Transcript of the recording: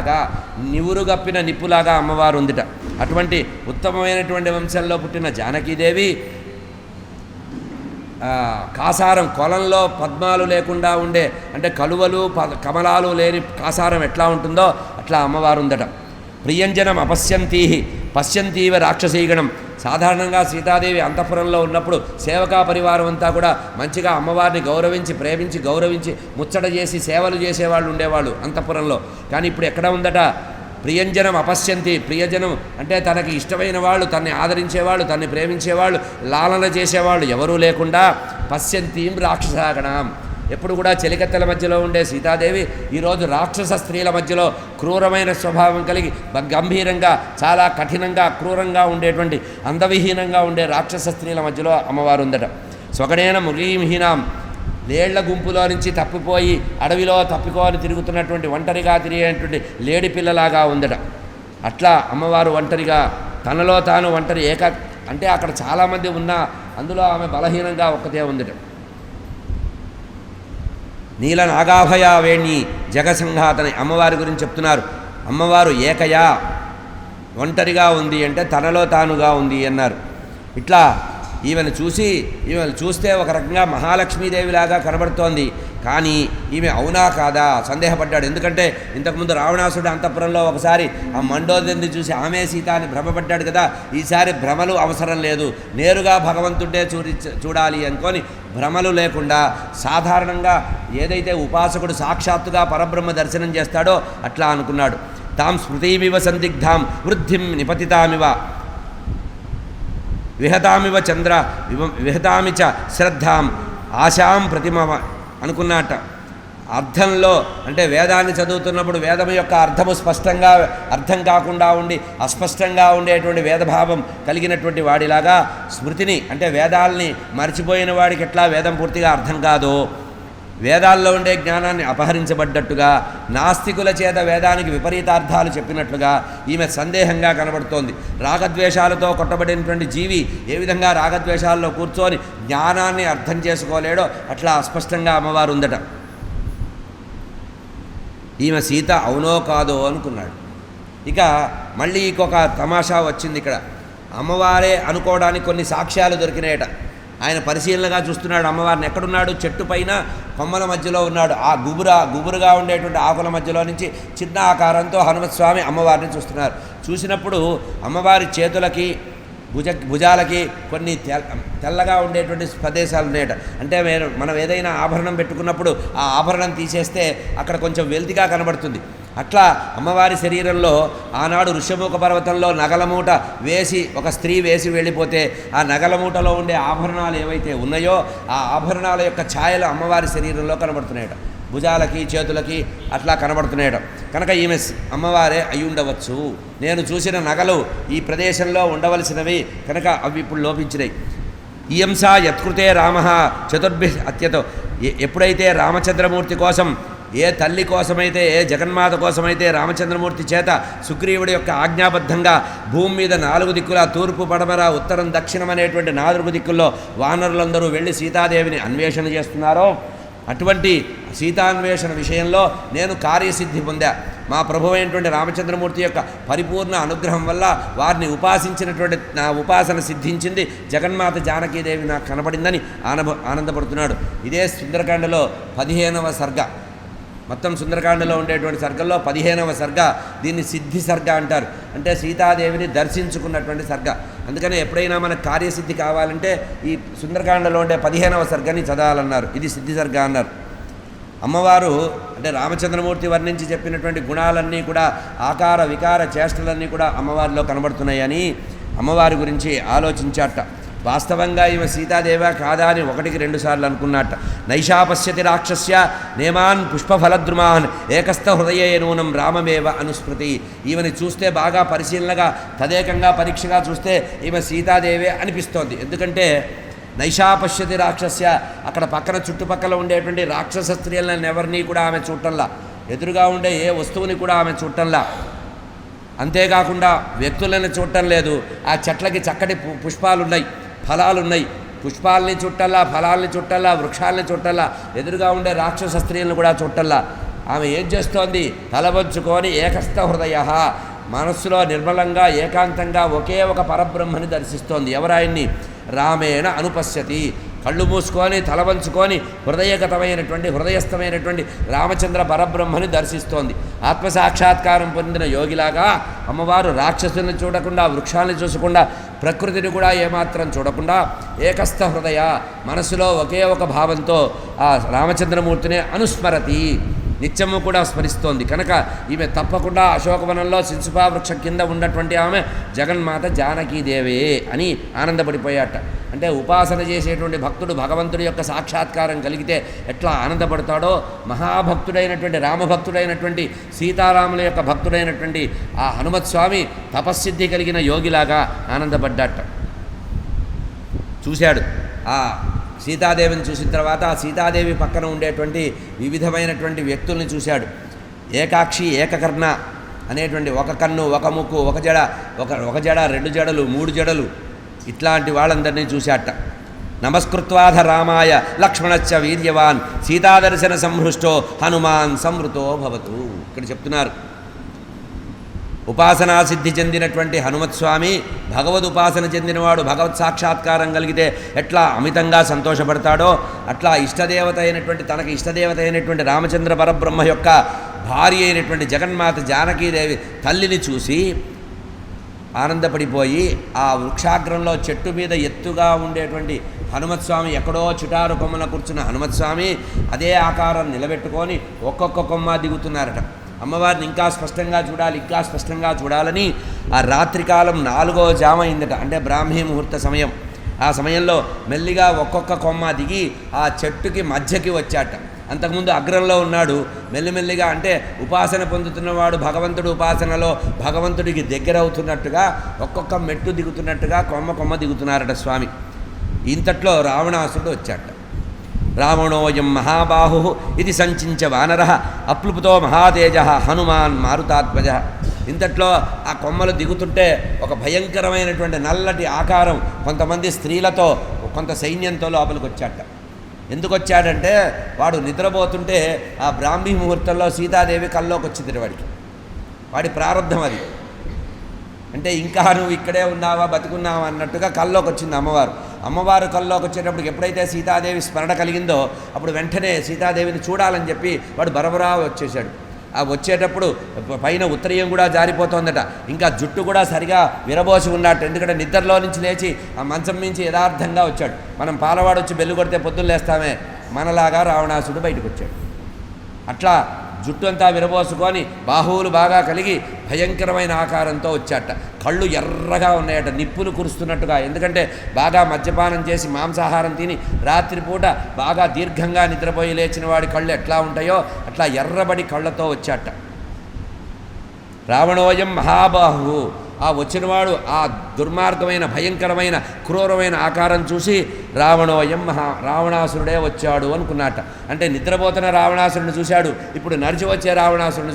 నిప్పులాగా నివురుగప్పిన నిప్పులాగా అమ్మవారు ఉందిట అటువంటి ఉత్తమమైనటువంటి వంశంలో పుట్టిన జానకీదేవి కాసారం కొలంలో పద్మాలు లేకుండా ఉండే అంటే కలువలు కమలాలు లేని కాసారం ఎట్లా ఉంటుందో అట్లా అమ్మవారు ఉందట ప్రియంజనం అపశ్యంతీ పశ్యంతీవ రాక్షసీగణం. సాధారణంగా సీతాదేవి అంతఃపురంలో ఉన్నప్పుడు సేవకా పరివారం అంతా కూడా మంచిగా అమ్మవారిని గౌరవించి ప్రేమించి గౌరవించి ముచ్చట చేసి సేవలు చేసేవాళ్ళు ఉండేవాళ్ళు అంతఃపురంలో. కానీ ఇప్పుడు ఎక్కడ ఉందట? ప్రియంజనం అపశ్యంతి. ప్రియజనం అంటే తనకి ఇష్టమైన వాళ్ళు తన్ని ఆదరించేవాళ్ళు తన్ని ప్రేమించేవాళ్ళు లాలన చేసేవాళ్ళు ఎవరూ లేకుండా పశ్యంతీం రాక్షసాగణం. ఎప్పుడు కూడా చెలికత్తెల మధ్యలో ఉండే సీతాదేవి ఈరోజు రాక్షస స్త్రీల మధ్యలో క్రూరమైన స్వభావం కలిగి గంభీరంగా చాలా కఠినంగా క్రూరంగా ఉండేటువంటి అందవిహీనంగా ఉండే రాక్షస స్త్రీల మధ్యలో అమ్మవారు ఉందట స్వగణేన మృగీంహీనాం లేళ్ళ గుంపులో నుంచి తప్పిపోయి అడవిలో తప్పికోని తిరుగుతున్నటువంటి ఒంటరిగా తిరిగేటువంటి లేడి పిల్లలాగా ఉందట. అట్లా అమ్మవారు ఒంటరిగా తనలో తాను ఒంటరి ఏక అంటే అక్కడ చాలామంది ఉన్నా అందులో ఆమె బలహీనంగా ఒక్కతే ఉందట. నీల నాగాభయా వేణి జగసంఘాతని అమ్మవారి గురించి చెప్తున్నారు. అమ్మవారు ఏకయా? ఒంటరిగా ఉంది అంటే తనలో తానుగా ఉంది అన్నారు. ఇట్లా ఈమెను చూసి ఈమెను చూస్తే ఒక రకంగా మహాలక్ష్మీదేవిలాగా కనబడుతోంది. కానీ ఈమె అవునా కాదా? సందేహపడ్డాడు. ఎందుకంటే ఇంతకుముందు రావణాసుడు అంతఃపురంలో ఒకసారి ఆ మండోదరిని చూసి ఆమె సీత అని భ్రమపడ్డాడు కదా. ఈసారి భ్రమలు అవసరం లేదు. నేరుగా భగవంతుడే చూడి చూడాలి అనుకొని భ్రమలు లేకుండా సాధారణంగా ఏదైతే ఉపాసకుడు సాక్షాత్తుగా పరబ్రహ్మ దర్శనం చేస్తాడో అట్లా అనుకున్నాడు. తాం స్మృతిమివ సందిగ్ధాం వృద్ధిం నిపతితామివ. విహతామివ చంద్ర వివ- విహతామి చ శ్రద్ధాం ఆశాం ప్రతిమ అనుకున్నట్ట అర్థంలో అంటే వేదాన్ని చదువుతున్నప్పుడు వేదం యొక్క అర్థము స్పష్టంగా అర్థం కాకుండా ఉండి అస్పష్టంగా ఉండేటువంటి వేదభావం కలిగినటువంటి వాడిలాగా స్మృతిని అంటే వేదాల్ని మర్చిపోయిన వాడికి ఎట్లా వేదం పూర్తిగా అర్థం కాదో వేదాల్లో ఉండే జ్ఞానాన్ని అపహరించబడ్డట్టుగా నాస్తికుల చేత వేదానికి విపరీతార్థాలు చెప్పినట్లుగా ఈమె సందేహంగా కనబడుతోంది. రాగద్వేషాలతో కొట్టబడినటువంటి జీవి ఏ విధంగా రాగద్వేషాల్లో కూర్చొని జ్ఞానాన్ని అర్థం చేసుకోలేడో అట్లా అస్పష్టంగా అమ్మవారు ఉందట. ఈమె సీత అవునో కాదో అనుకున్నాడు. ఇక మళ్ళీ ఇంకొక తమాషా వచ్చింది ఇక్కడ. అమ్మవారే అనుకోవడానికి కొన్ని సాక్ష్యాలు దొరికినాయట. ఆయన పరిశీలనగా చూస్తున్నాడు. అమ్మవారిని ఎక్కడున్నాడు? చెట్టు పైన కొమ్మల మధ్యలో ఉన్నాడు. ఆ గుబుర గుబురుగా ఉండేటువంటి ఆకుల మధ్యలో నుంచి చిన్న ఆకారంతో హనుమత్ స్వామి అమ్మవారిని చూస్తున్నారు. చూసినప్పుడు అమ్మవారి చేతులకి భుజ భుజాలకి కొన్ని తెల్లగా ఉండేటువంటి ప్రదేశాలు ఉన్నాయట అంటే మనం ఏదైనా ఆభరణం పెట్టుకున్నప్పుడు ఆ ఆభరణం తీసేస్తే అక్కడ కొంచెం వెల్తిగా కనబడుతుంది. అట్లా అమ్మవారి శరీరంలో ఆనాడు ఋషముఖ పర్వతంలో నగలమూట వేసి ఒక స్త్రీ వేసి వెళ్ళిపోతే ఆ నగలమూటలో ఉండే ఆభరణాలు ఏవైతే ఉన్నాయో ఆ ఆభరణాల యొక్క ఛాయలు అమ్మవారి శరీరంలో కనబడుతున్నాయట. భుజాలకి చేతులకి అట్లా కనబడుతున్నాడు కనుక ఈమె అమ్మవారే అయి ఉండవచ్చు. నేను చూసిన నగలు ఈ ప్రదేశంలో ఉండవలసినవి కనుక అవి ఇప్పుడు లోపించినాయి. ఇయంస యత్కృతే రామ చతుర్భి అత్యతో ఎప్పుడైతే రామచంద్రమూర్తి కోసం ఏ తల్లి కోసమైతే ఏ జగన్మాత కోసమైతే రామచంద్రమూర్తి చేత సుగ్రీవుడి యొక్క ఆజ్ఞాబద్ధంగా భూమి మీద నాలుగు దిక్కుల తూర్పు పడమర ఉత్తరం దక్షిణం అనేటువంటి నాలుగు దిక్కుల్లో వానరులందరూ వెళ్ళి సీతాదేవిని అన్వేషణ చేస్తున్నారో అటువంటి సీతాన్వేషణ విషయంలో నేను కార్యసిద్ధి పొందా. మా ప్రభు అయినటువంటి రామచంద్రమూర్తి యొక్క పరిపూర్ణ అనుగ్రహం వల్ల వారిని ఉపాసించినటువంటి నా ఉపాసన సిద్ధించింది జగన్మాత జానకీదేవి నాకు కనబడిందని ఆనబ ఆనందపడుతున్నాడు. ఇదే సుందరకాండలో పదిహేనవ సర్గ. మొత్తం సుందరకాండలో ఉండేటువంటి సర్గల్లో పదిహేనవ సర్గ దీన్ని సిద్ధి సర్గ అంటారు. అంటే సీతాదేవిని దర్శించుకున్నటువంటి సర్గ. అందుకని ఎప్పుడైనా మనకు కార్యసిద్ధి కావాలంటే ఈ సుందరకాండలో ఉండే పదిహేనవ సర్గని చదవాలన్నారు. ఇది సిద్ధి సర్గ అన్నారు. అమ్మవారు అంటే రామచంద్రమూర్తి వర్ణించి చెప్పినటువంటి గుణాలన్నీ కూడా ఆకార వికార చేష్టలన్నీ కూడా అమ్మవారిలో కనబడుతున్నాయని అమ్మవారి గురించి ఆలోచించాట. వాస్తవంగా ఈమె సీతాదేవ కాదా అని ఒకటికి రెండు సార్లు అనుకున్నట్ట నైషాపశ్యతి రాక్షస్య నేమాన్ పుష్పఫలద్రుమాన్ ఏకస్థ హృదయే నూనం రామమేవ అనుస్మృతి. ఈమెని చూస్తే బాగా పరిశీలనగా తదేకంగా పరీక్షగా చూస్తే ఈమె సీతాదేవే అనిపిస్తోంది. ఎందుకంటే నైషాపశ్యతి రాక్షస్య. అక్కడ పక్కన చుట్టుపక్కల ఉండేటువంటి రాక్షస స్త్రీలను ఎవరిని కూడా ఆమె చూడటంలా. ఎదురుగా ఉండే ఏ వస్తువుని కూడా ఆమె చూడటంలా. అంతేకాకుండా వ్యక్తులను చూడటం లేదు. ఆ చెట్లకి చక్కటి పు- పుష్పాలు ఉన్నాయి ఫలాలు ఉన్నాయి పుష్పాలని చుట్టల్లా ఫలాల్ని చుట్టల్లా వృక్షాలని చుట్టల్లా ఎదురుగా ఉండే రాక్షస స్త్రీలను కూడా చుట్టల్లా ఆమె ఏం చేస్తోంది? తలవంచుకొని ఏకస్థ హృదయ. మనస్సులో నిర్మలంగా ఏకాంతంగా ఒకే ఒక పరబ్రహ్మని దర్శిస్తోంది. ఎవరాయన్ని? రామేణ అనుపశ్యతి. కళ్ళు మూసుకొని తలవంచుకొని హృదయగతమైనటువంటి హృదయస్థమైనటువంటి రామచంద్ర పరబ్రహ్మని దర్శిస్తోంది. ఆత్మసాక్షాత్కారం పొందిన యోగిలాగా అమ్మవారు రాక్షసుల్ని చూడకుండా వృక్షాలను చూసకుండా ప్రకృతిని కూడా ఏమాత్రం చూడకుండా ఏకస్థ హృదయ మనసులో ఒకే ఒక భావంతో ఆ రామచంద్రమూర్తిని అనుస్మరతి. నిత్యము కూడా స్మరిస్తోంది. కనుక ఈమె తప్పకుండా అశోకవనంలో శిశుపా వృక్షం కింద ఉన్నటువంటి ఆమె జగన్మాత జానకీదేవే అని ఆనందపడిపోయాట. అంటే ఉపాసన చేసేటువంటి భక్తుడు భగవంతుడి యొక్క సాక్షాత్కారం కలిగితే ఎట్లా ఆనందపడతాడో? మహాభక్తుడైనటువంటి రామభక్తుడైనటువంటి సీతారాముల యొక్క భక్తుడైనటువంటి ఆ హనుమత్స్వామి తపస్సిద్ధి కలిగిన యోగిలాగా ఆనందపడ్డాట. చూశాడు. ఆ సీతాదేవిని చూసిన తర్వాత ఆ సీతాదేవి పక్కన ఉండేటువంటి వివిధమైనటువంటి వ్యక్తుల్ని చూశాడు. ఏకాక్షి ఏకకర్ణ అనేటువంటి ఒక కన్ను ఒక ముక్కు ఒక జడ ఒక ఒక జడ రెండు జడలు మూడు జడలు ఇట్లాంటి వాళ్ళందరినీ చూశాట. నమస్కృత్వాధ రామాయ లక్ష్మణశ్చ వీర్యవాన్ సీతాదర్శన సంహృష్టో హనుమాన్ సంవృతో భవతు. ఇక్కడ చెప్తున్నారు. ఉపాసనా సిద్ధి చెందినటువంటి హనుమత్స్వామి భగవద్ ఉపాసన చెందినవాడు భగవత్ సాక్షాత్కారం కలిగితే ఎట్లా అమితంగా సంతోషపడతాడో అట్లా ఇష్టదేవత అయినటువంటి తనకు ఇష్టదేవత అయినటువంటి రామచంద్ర పరబ్రహ్మ యొక్క భార్య అయినటువంటి జగన్మాత జానకీదేవి తల్లిని చూసి ఆనందపడిపోయి ఆ వృక్షాగ్రంలో చెట్టు మీద ఎత్తుగా ఉండేటువంటి హనుమత్స్వామి ఎక్కడో చిటారు కొమ్మన కూర్చున్న హనుమత్స్వామి అదే ఆకారం నిలబెట్టుకొని ఒక్కొక్క కొమ్మ దిగుతున్నారట. అమ్మవారిని ఇంకా స్పష్టంగా చూడాలి ఇంకా స్పష్టంగా చూడాలని ఆ రాత్రికాలం నాలుగో జామ అయిందట అంటే బ్రాహ్మీ ముహూర్త సమయం. ఆ సమయంలో మెల్లిగా ఒక్కొక్క కొమ్మ దిగి ఆ చెట్టుకి మధ్యకి వచ్చాట. అంతకుముందు అగ్రంలో ఉన్నాడు మెల్లిమెల్లిగా అంటే ఉపాసన పొందుతున్నవాడు భగవంతుడు ఉపాసనలో భగవంతుడికి దగ్గర అవుతున్నట్టుగా ఒక్కొక్క మెట్టు దిగుతున్నట్టుగా కొమ్మ కొమ్మ దిగుతున్నారట స్వామి. ఇంతట్లో రావణాసుడు వచ్చాట. రావణోయం మహాబాహు ఇది సంచించ వానర అప్లుపుతో మహాతేజ హనుమాన్ మారుతాత్మజ ఇంతట్లో ఆ కొమ్మలు దిగుతుంటే ఒక భయంకరమైనటువంటి నల్లటి ఆకారం కొంతమంది స్త్రీలతో కొంత సైన్యంతో లోపలికి వచ్చాట ఎందుకు వచ్చాడంటే వాడు నిద్రపోతుంటే ఆ బ్రాహ్మీ ముహూర్తంలో సీతాదేవి కల్లోకి వచ్చింది వాడికి. వాడి ప్రారంధం అది. అంటే ఇంకా నువ్వు ఇక్కడే ఉన్నావా బతుకున్నావా అన్నట్టుగా కల్లోకి వచ్చింది అమ్మవారు. అమ్మవారు కల్లోకి వచ్చేటప్పుడు ఎప్పుడైతే సీతాదేవి స్మరణ కలిగిందో అప్పుడు వెంటనే సీతాదేవిని చూడాలని చెప్పి వాడు బరబరా వచ్చేసాడు ఆ వచ్చేటప్పుడు పైన ఉత్తరీయం కూడా జారిపోతోందట. ఇంకా జుట్టు కూడా సరిగా విరబోసి ఉన్నట్టు ఎందుకంటే నిద్రలో నుంచి లేచి ఆ మంచం నుంచి యథార్థంగా వచ్చాడు. మనం పాలవాడు వచ్చి బెల్లు కొడితే పొద్దున్న లేస్తామే. మనలాగా రావణాసుడు బయటకు వచ్చాడు అట్లా జుట్టు అంతా విరబోసుకొని బాహువులు బాగా కలిగి భయంకరమైన ఆకారంతో వచ్చాట. కళ్ళు ఎర్రగా ఉన్నాయట నిప్పులు కురుస్తున్నట్టుగా. ఎందుకంటే బాగా మద్యపానం చేసి మాంసాహారం తిని రాత్రిపూట బాగా దీర్ఘంగా నిద్రపోయి లేచిన వాడి కళ్ళు ఎట్లా ఉంటాయో అట్లా ఎర్రబడి కళ్ళతో వచ్చాట. రావణోయం మహాబాహు ఆ వచ్చినవాడు ఆ దుర్మార్గమైన భయంకరమైన క్రూరమైన ఆకారం చూసి రావణోయం మహా రావణాసురుడే వచ్చాడు అనుకున్నట. అంటే నిద్రపోతున్న రావణాసురుని చూశాడు. ఇప్పుడు నడిచి వచ్చే రావణాసురుని